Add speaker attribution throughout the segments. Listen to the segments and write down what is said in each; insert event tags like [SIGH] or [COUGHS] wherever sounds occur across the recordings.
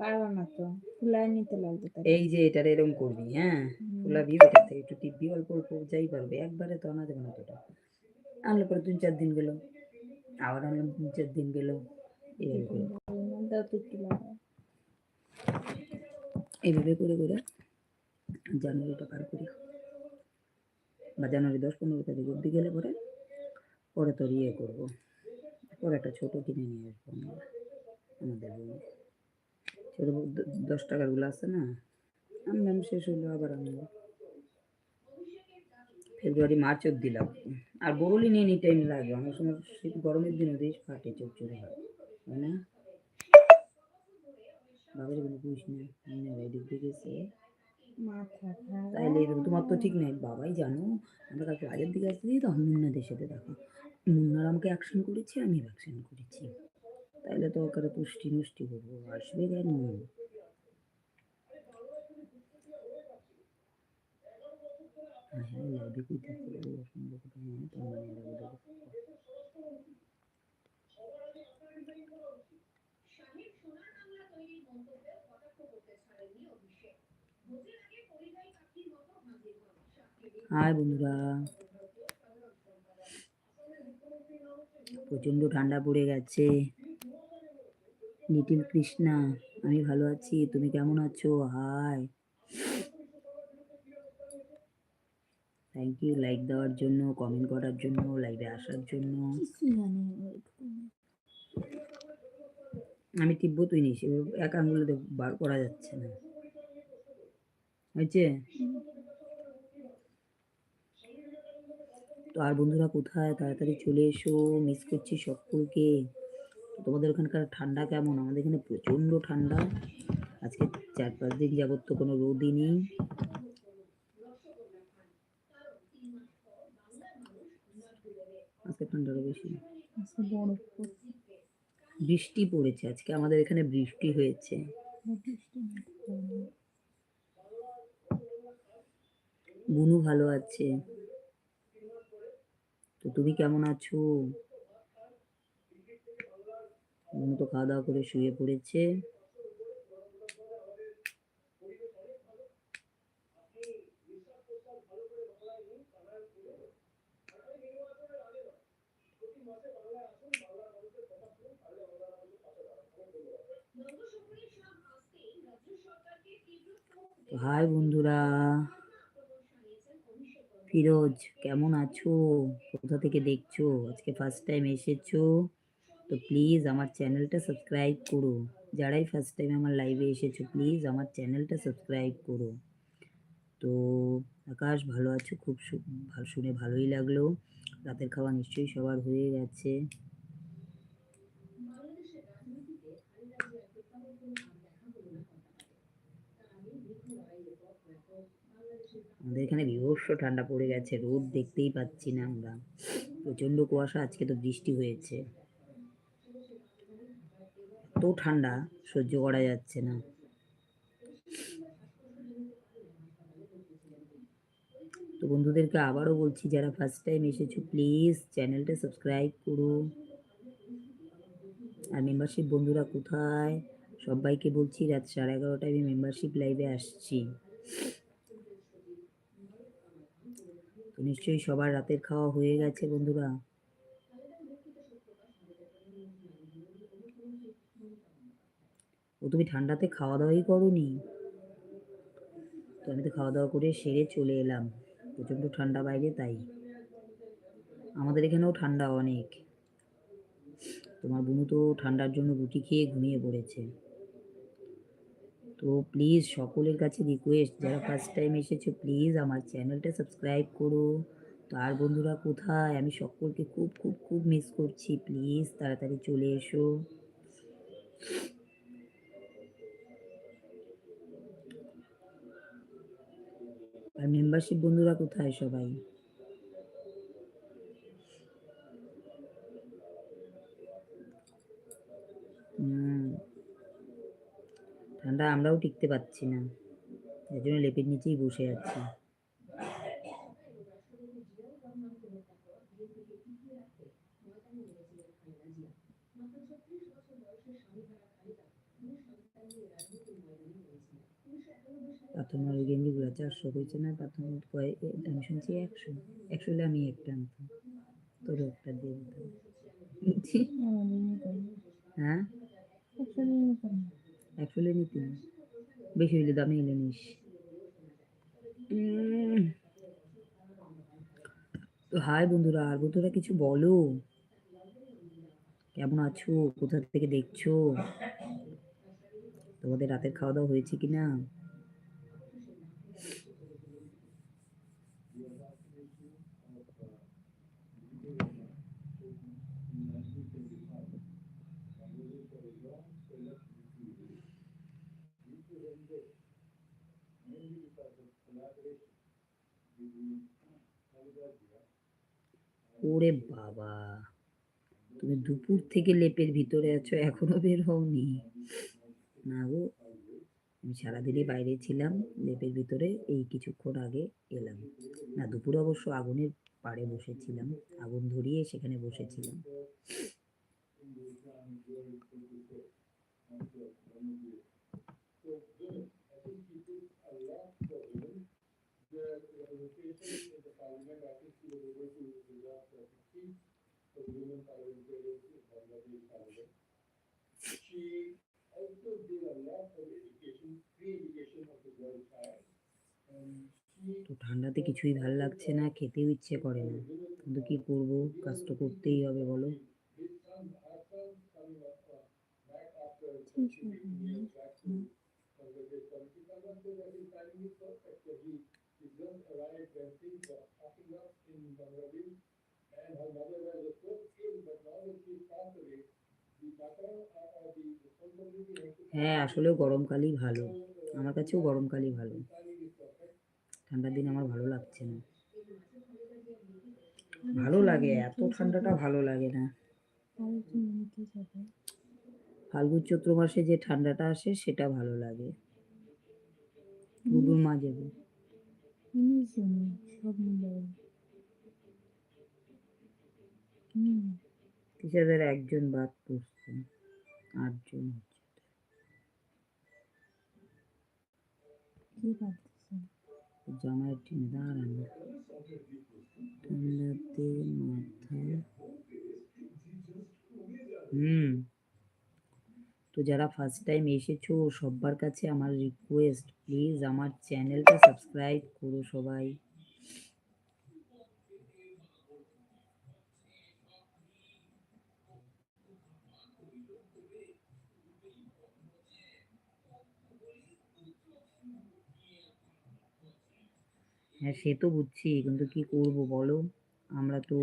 Speaker 1: পারবা না তো। ফুলাই নিতে লাগবে
Speaker 2: এই যে এটার এরকম করবি হ্যাঁ। ফুলাবি এটা থেকে একটু টিপবি অল্প অল্প যাই পারবে। একবারে তো আনা যাবে না তোটা আনলে পরে তিন চার দিন গেল। আবার আনলাম তিন চার দিন গেল। এইভাবে করে করে জানুয়ারিটা পার করি। বা জানুয়ারি দশ পনেরো তারিখ অব্দি গেলে পরে পরে তোর ইয়ে করব। পরে একটা ছোটো কিনে নিয়ে আসব আমরা। আমাদের রুমে ছোটো দশ টাকারগুলো আছে না? আনলাম শেষ হলো আবার আনলাম ফেব্রুয়ারি মার্চ অব্দি লাগবে। আর বরলি নিয়ে নি টাইম লাগে। অনেক সময় শীত গরমের দিনে দেশ ফাটে চোখচুরে হয়। তাই না? বাবার কোনো পুষ নেই এদিক গেছে। তাইলে তোমার তো ঠিক নেই। বাবাই জানো আমরা কালকে রাজের দিকে আসতে তখন মুন্নাদের সাথে দেখা। মুন্নার আমাকে অ্যাকশন করেছি আমি অ্যাকশন করেছি। তাইলে তো ওকে পুষ্টি মুষ্টি করব মানে লাইভে হাই বন্ধুরা। প্রচণ্ড ঠান্ডা পড়ে গেছে। লিটিল কৃষ্ণা আমি ভালো আছি। তুমি কেমন আছো? হাই। থ্যাংক ইউ লাইক দেওয়ার জন্য কমেন্ট করার জন্য লাইভে আসার জন্য। আমি টিপবো তুই নিস এক আঙ্গুলে তো বার করা যাচ্ছে না। হয়েছে? তো আর বন্ধুরা কোথায়? তাড়াতাড়ি চলে এসো মিস করছি সকলকে। তোমাদের ওখানকার ঠান্ডা কেমন? আমাদের এখানে প্রচণ্ড ঠান্ডা। আজকে চার পাঁচ দিন যাবত তো কোনো রোদই নেই। আজকে ঠান্ডাটা বেশি। বৃষ্টি পড়েছে। আজকে আমাদের এখানে বৃষ্টি হয়েছে। বুনু ভালো আছে। তো তুমি কেমন আছো? বুনু তো খাওয়া দাওয়া করে শুয়ে পড়েছে। হাই বন্ধুরা, ফিরোজ, কেমন আছো? কোথা থেকে দেখছ? আজকে ফার্স্ট টাইম এসেছ। তো প্লিজ আমার চ্যানেলটা সাবস্ক্রাইব করো। যারাই ফার্স্ট টাইম আমার লাইভে এসেছ প্লিজ আমার চ্যানেলটা সাবস্ক্রাইব করো। তো আকাশ, ভালো আছো? খুব শুনে ভালোই লাগল। রাতের খাওয়া নিশ্চয়ই সবার হয়ে গেছে। আমাদের এখানে বিভৎস ঠান্ডা পড়ে গেছে, রোদ দেখতেই পাচ্ছি না আমরা। প্রচণ্ড কুয়াশা, আজকে তো বৃষ্টি হয়েছে। এত ঠান্ডা, সহ্য করা যাচ্ছে না। তো বন্ধুদেরকে আবারও বলছি, যারা ফার্স্ট টাইম এসেছ প্লিজ চ্যানেলটা সাবস্ক্রাইব করো। আর মেম্বারশিপ বন্ধুরা কোথায়? সবাইকে বলছি, রাত সাড়ে এগারোটায় আমি মেম্বারশিপ লাইভে আসছি। তো নিশ্চয়ই সবার রাতের খাওয়া হয়ে গেছে বন্ধুরা। তুমি ঠান্ডাতে খাওয়া দাওয়াই করনি? তো আমি তো খাওয়া দাওয়া করে সেরে চলে এলাম। প্রচণ্ড ঠান্ডা বাইরে তাই। আমাদের এখানেও ঠান্ডা অনেক। তোমার বুনু তো ঠান্ডার জন্য রুটি খেয়ে ঘুমিয়ে পড়েছে। তো প্লিজ সকলের কাছে রিকোয়েস্ট যারা ফার্স্ট টাইম এসেছ প্লিজ আমার চ্যানেলটা সাবস্ক্রাইব করো। তো আর বন্ধুরা কোথায়? আমি সকলকে খুব খুব খুব মিস করছি। প্লিজ তাড়াতাড়ি চলে এসো। আর মেম্বারশিপ বন্ধুরা কোথায় সবাই? ঠান্ডা, আমরাও টিকতে পারছি না। এর জন্য লেপের নিচেই বসে আছি। চারশো কইছে না প্রথম কয় আমি শুনছি একশো একশো হলে আমি একটা আনতাম তোর একটা দিয়ে দিতাম। হ্যাঁ
Speaker 1: একশো নিতে।
Speaker 2: হলে। বেশি হইলে দামে এলে নিস। তো হাই বন্ধুরা, আর বন্ধুরা কিছু বলো কেমন আছো কোথা থেকে দেখছ তোমাদের রাতের খাওয়া দাওয়া হয়েছে কিনা ওরে বাবা, তুমি দুপুর থেকে লেপের ভিতরে আছো, এখনও বের হওনি। না গো, আমি সারাদিনই বাইরে ছিলাম, লেপের ভিতরে এই কিছুক্ষণ আগে এলাম। না, দুপুরে অবশ্য আগুনের পাড়ে বসেছিলাম, আগুন ধরিয়ে সেখানে বসেছিলাম। তো ঠান্ডাতে কিছুই ভালো লাগছে না, খেতেও ইচ্ছে করে না। কিন্তু কি করব? কাজ তো করতেই হবে, বলো।
Speaker 1: ঠিক আছে হুম।
Speaker 2: হ্যাঁ আসলেও গরমকালই ভালো। আমার কাছেও গরমকালই ভালো। ঠান্ডার দিন আমার ভালো লাগছে না। ভালো লাগে এত ঠান্ডাটা ভালো লাগে না। ফাল্গুন চৈত্র মাসে যে ঠান্ডাটা আসে সেটা ভালো লাগে। গুডুর মা যাবে।
Speaker 1: জন সব মিলে
Speaker 2: টিচারদের একজন বাদ পড়ছে আটজন হচ্ছে
Speaker 1: কি ভাবতেছেন
Speaker 2: জামাইয়ের টিনে দাঁড়ানো ঠান্ডাতে মাথা হুম তো যারা ফার্স্ট টাইম এসেছ সবার কাছে আমার রিকোয়েস্ট প্লিজ আমার চ্যানেলটা সাবস্ক্রাইব করো সবাই। হ্যাঁ সে তো বুঝছি, কিন্তু কি করব বলো? আমরা তো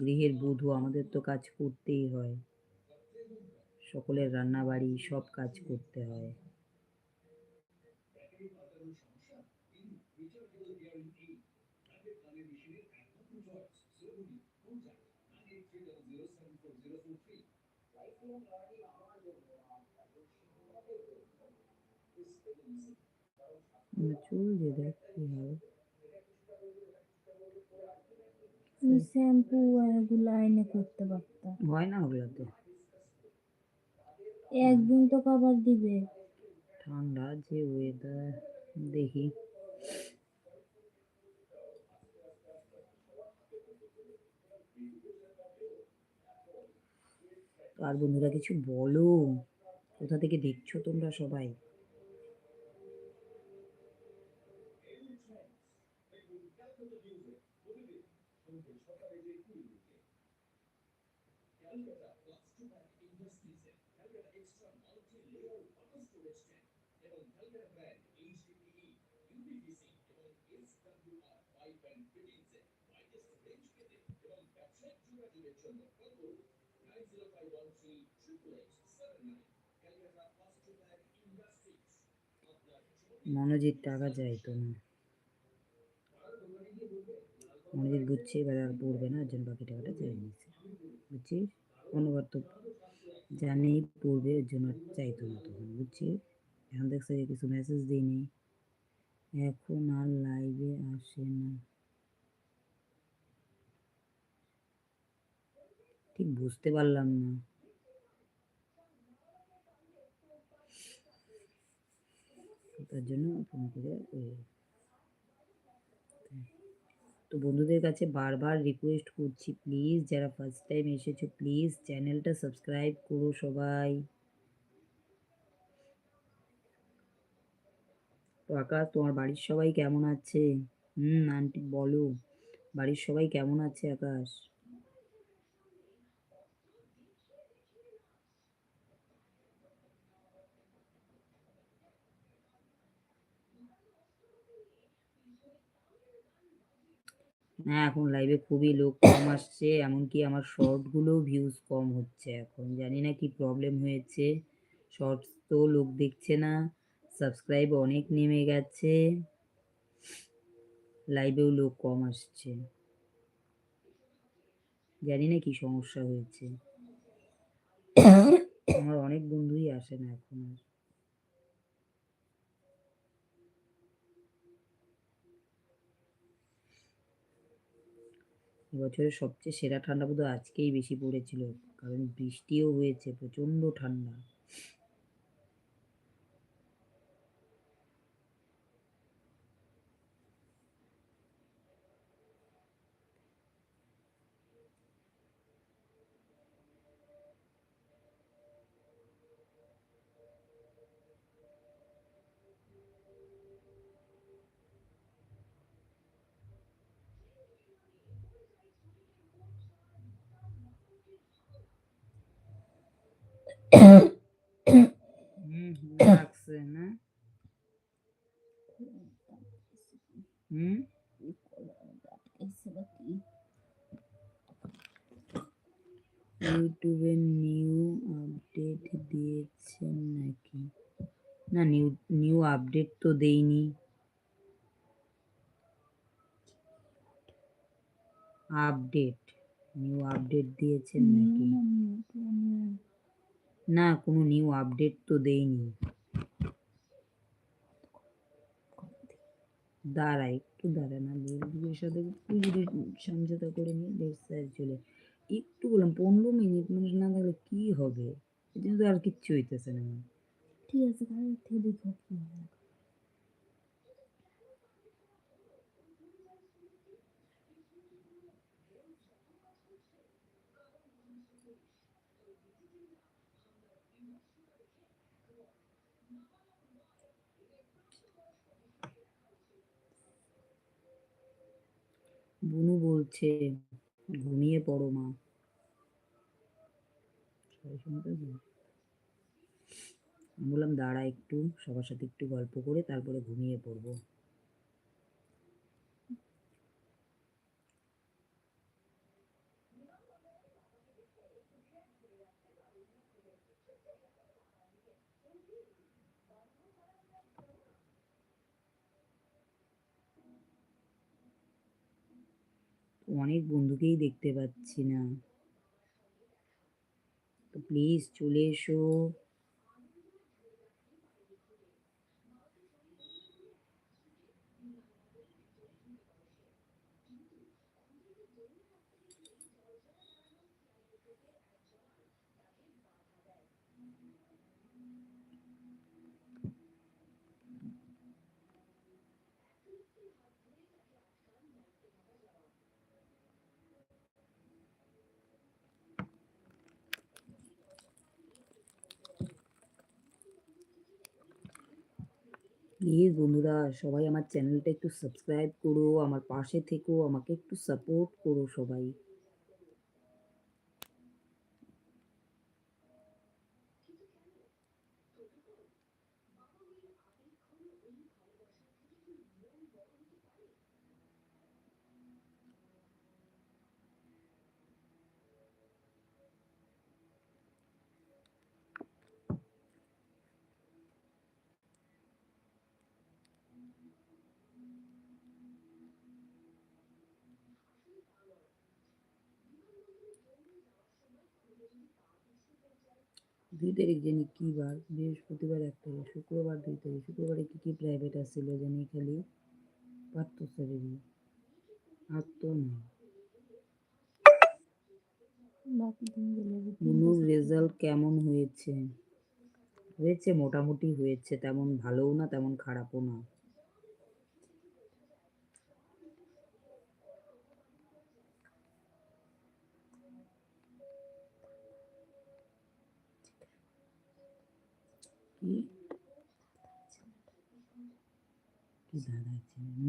Speaker 2: গৃহের বধূ, আমাদের তো কাজ করতেই হয়। সকলের রান্না বাড়ি সব কাজ করতে হয়। চুল দিয়ে দেখ কি
Speaker 1: তুমি শ্যাম্পু এগুলো আইনে করতে পারতাম।
Speaker 2: হয় না ওগুলাতে?
Speaker 1: একদিন তো খাবার দিবে।
Speaker 2: ঠান্ডা যে ওয়েদার দেখি। আর বন্ধুরা কিছু বলো। কোথা থেকে দেখছ তোমরা সবাই? মনোজিৎ টাকা চাইতো না। মনোজিৎ বুঝছে, এবার আর পড়বে না ওর জন্য বাকি টাকাটা চাই নিচ্ছে বুঝছিস? অন্যবার তো জানেই পড়বে ওর জন্য চাইতো না তখন, বুঝছিস? এখন দেখছে কিছু মেসেজ দিইনি। এখন আর লাইভে আসে না। ঠিক বুঝতে পারলাম না। তার জন্য ফোন করে তো বন্ধুদের কাছে বারবার রিকোয়েস্ট করছি প্লিজ যারা ফার্স্ট টাইম এসেছ প্লিজ চ্যানেলটা সাবস্ক্রাইব করো সবাই। তো আকাশ, তোমার বাড়ির সবাই কেমন আছে? হুম, আন্টি, বলো, বাড়ির সবাই কেমন আছে আকাশ? হ্যাঁ এখন লাইভে খুবই লোক কম আসছে এমনকি আমার শর্টগুলো ভিউজ কম হচ্ছে এখন। জানি না কি প্রবলেম হয়েছে। শর্টস তো লোক দেখছে না সাবস্ক্রাইব অনেক নেমে গেছে। লাইভেও লোক কম আসছে। জানি না কি সমস্যা হয়েছে। [COUGHS] আমার অনেক বন্ধুই আসে না এখন আর। এবছরের সবচেয়ে সেরা ঠান্ডা বোধহয় আজকেই বেশি পড়েছিল। কারণ বৃষ্টিও হয়েছে প্রচণ্ড ঠান্ডা হুম লাগছে না হুম ইউটিউবে নিউ আপডেট দিয়েছেন নাকি? না নিউ নিউ আপডেট তো দেইনি। আপডেট নিউ আপডেট দিয়েছেন নাকি?
Speaker 1: নিউ না,
Speaker 2: কোনো নিউ আপডেট তো দেয়নি দাঁড়া, একটু দাঁড়া না বন্ধুদের সাথে একটু সমঝোতা করে নিই দেড় স্যার চলে। একটু বললাম, পনেরো মিনিট মিনিট না থাকলে কী হবে? এটা তো আর কিচ্ছু হইতেছে না।
Speaker 1: ঠিক আছে, তাহলে থেকে দেখো। কি
Speaker 2: বুনু বলছে, ঘুমিয়ে পড়ো মা। বললাম, দাঁড়া একটু, সবার সাথে একটু গল্প করে তারপরে ঘুমিয়ে পড়ব। অনেক বন্ধুকেই দেখতে পাচ্ছি না। তো প্লিজ চলে এসো। প্লিজ বন্ধুরা সবাই আমার চ্যানেলটা একটু সাবস্ক্রাইব করো, আমার পাশে থেকো, আমাকে একটু সাপোর্ট করো সবাই। দুই তারিখ জানি কী বার? বৃহস্পতিবার এক তারিখ, শুক্রবার দুই তারিখ। শুক্রবারে কী কী প্রাইভেট আসছিল জানি খালি? পার্থ স্যারেরই আর তো না। মুনুর রেজাল্ট কেমন হয়েছে? হয়েছে মোটামুটি হয়েছে, তেমন ভালোও না, তেমন খারাপও না।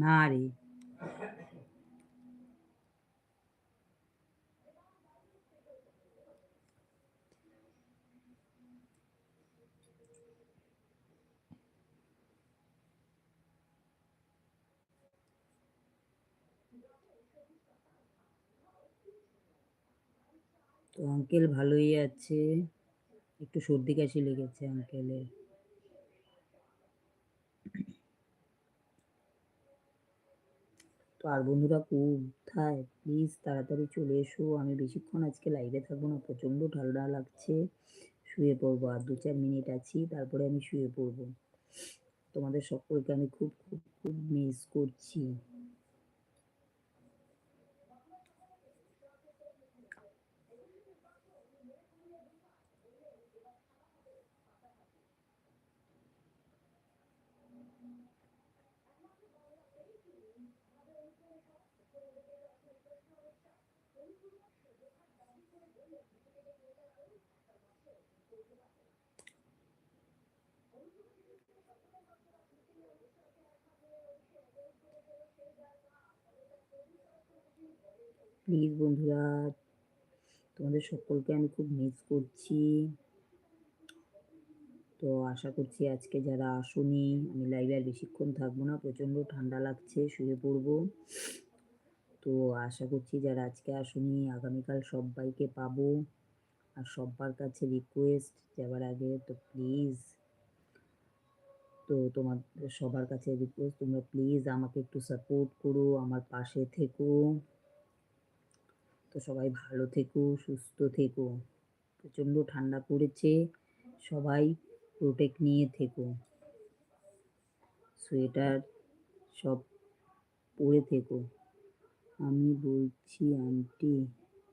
Speaker 2: না রে তো আঙ্কেল ভালোই আছে। একটু সর্দি কাশি লেগেছে আঙ্কেলের আর বন্ধুরা কোথায়? প্লিজ তাড়াতাড়ি চলে এসো। আমি বেশিক্ষণ আজকে লাইভে থাকব না, প্রচণ্ড ঠান্ডা লাগছে। শুয়ে পড়ব আর দু চার মিনিট আছি, তারপরে আমি শুয়ে পড়ব। তোমাদের সকলকে আমি খুব খুব খুব মিস করছি। প্লিজ বন্ধুরা, তোমাদের সকলকে আমি খুব মিস করছি। তো আশা করছি আজকে যারা আসুনি, আমি লাইভে আর বেশিক্ষণ থাকব না, প্রচণ্ড ঠান্ডা লাগছে, শুয়ে পড়ব। তো আশা করছি যারা আজকে আসুনি, আগামীকাল সবাইকে পাবো। আর সবার কাছে রিকোয়েস্ট যাবার আগে, তো প্লিজ তো তোমাদের সবার কাছে রিকোয়েস্ট তোমরা প্লিজ আমাকে একটু সাপোর্ট করো, আমার পাশে থেকো। তো সবাই ভালো থেকো, সুস্থ থেকো। প্রচণ্ড ঠান্ডা পড়েছে, সবাই প্রোটেক্ট নিয়ে থেকো। সোয়েটার সব পরে থেকো। আমি বলছি আন্টি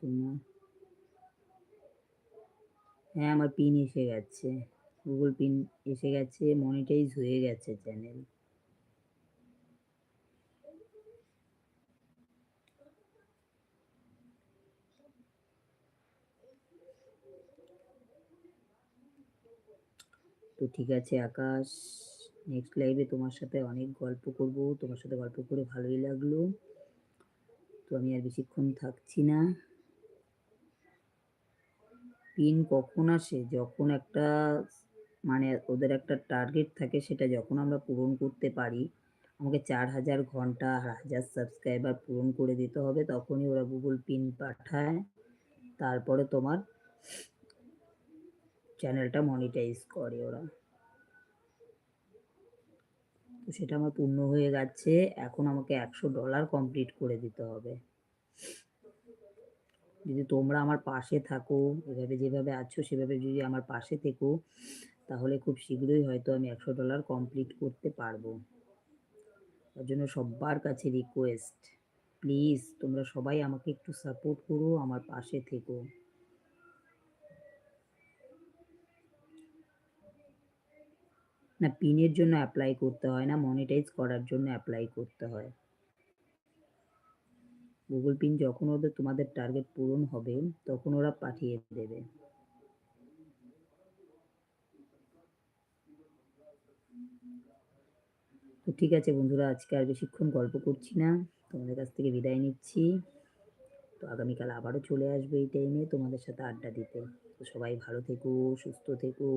Speaker 2: তোমার হ্যাঁ আমার পিন এসে গেছে। গুগল পিন এসে গেছে মনিটাইজ হয়ে গেছে চ্যানেল তো ঠিক আছে, আকাশ নেক্সট লাইভে তোমার সাথে অনেক গল্প করব। তোমার সাথে গল্প করে ভালোই লাগল। তো আমি আর বেশিক্ষণ থাকছি না। পিন কখন আসে? যখন একটা মানে ওদের একটা টার্গেট থাকে, সেটা যখন আমরা পূরণ করতে পারি, আমাকে চার হাজার ঘণ্টা, হাজার সাবস্ক্রাইবার পূরণ করে দিতে হবে, তখনই ওরা গুগল পিন পাঠায়। তারপরে তোমার চ্যানেলটা মনিটাইজ করে ওরা। তো সেটা আমার পূর্ণ হয়ে গেছে। এখন আমাকে একশো ডলার কমপ্লিট করে দিতে হবে। যদি তোমরা আমার পাশে থাকো, এভাবে যেভাবে আছো, সেভাবে যদি আমার পাশে থেকো, তাহলে খুব শীঘ্রই হয়তো আমি একশো ডলার কমপ্লিট করতে পারব। তার জন্য সবার কাছে রিকোয়েস্ট প্লিজ তোমরা সবাই আমাকে একটু সাপোর্ট করো, আমার পাশে থেকো। না পিনের জন্য অ্যাপ্লাই করতে হয় না মনিটাইজ করার জন্য অ্যাপ্লাই করতে হয়। গুগল পিন যখন ওদের তোমাদের টার্গেট পূরণ হবে, তখন ওরা পাঠিয়ে দেবে। তো ঠিক আছে বন্ধুরা, আজকে আর বেশিক্ষণ গল্প করছি না। তোমাদের কাছ থেকে বিদায় নিচ্ছি। তো আগামীকাল আবারও চলে আসবে এই টাইমে তোমাদের সাথে আড্ডা দিতে। তো সবাই ভালো থেকো, সুস্থ থেকো।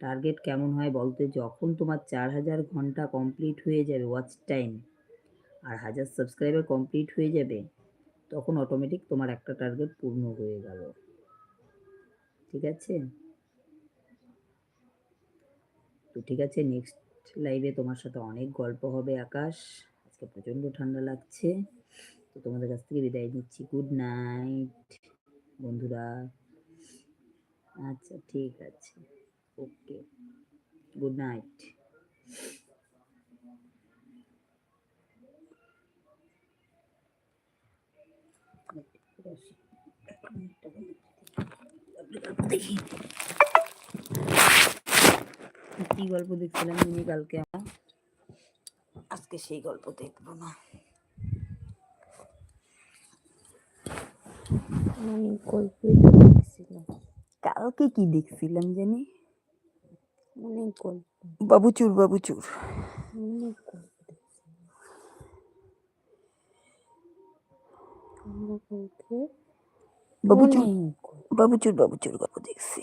Speaker 2: টার্গেট কেমন হয় বলতে? যখন তোমার চার হাজার ঘণ্টা কমপ্লিট হয়ে যাবে ওয়াচ টাইম আর হাজার সাবস্ক্রাইবার কমপ্লিট হয়ে যাবে, তখন অটোমেটিক তোমার একটা টার্গেট পূর্ণ হয়ে গেল। ঠিক আছে? তো ঠিক আছে নেক্সট লাইভে তোমার সাথে অনেক গল্প হবে আকাশ। আজকে প্রচণ্ড ঠান্ডা লাগছে। তো তোমাদের কাছ থেকে বিদায় নিচ্ছি। গুড নাইট বন্ধুরা। আচ্ছা ঠিক আছে। Okay good night. গল্প দেখি কি গল্প দেখছিলাম যিনি কালকে? আমরা আজকে সেই গল্প দেখব না।
Speaker 1: অনেক গল্পই দেখছিলাম।
Speaker 2: কালকে কি দেখছিলাম জানি?
Speaker 1: অনেক গল্প
Speaker 2: বাবুচুর বাবুচুর
Speaker 1: অনেক গল্প আমরা কালকে
Speaker 2: বাবুচুর বাবুচুর বাবুচুর গল্প দেখছি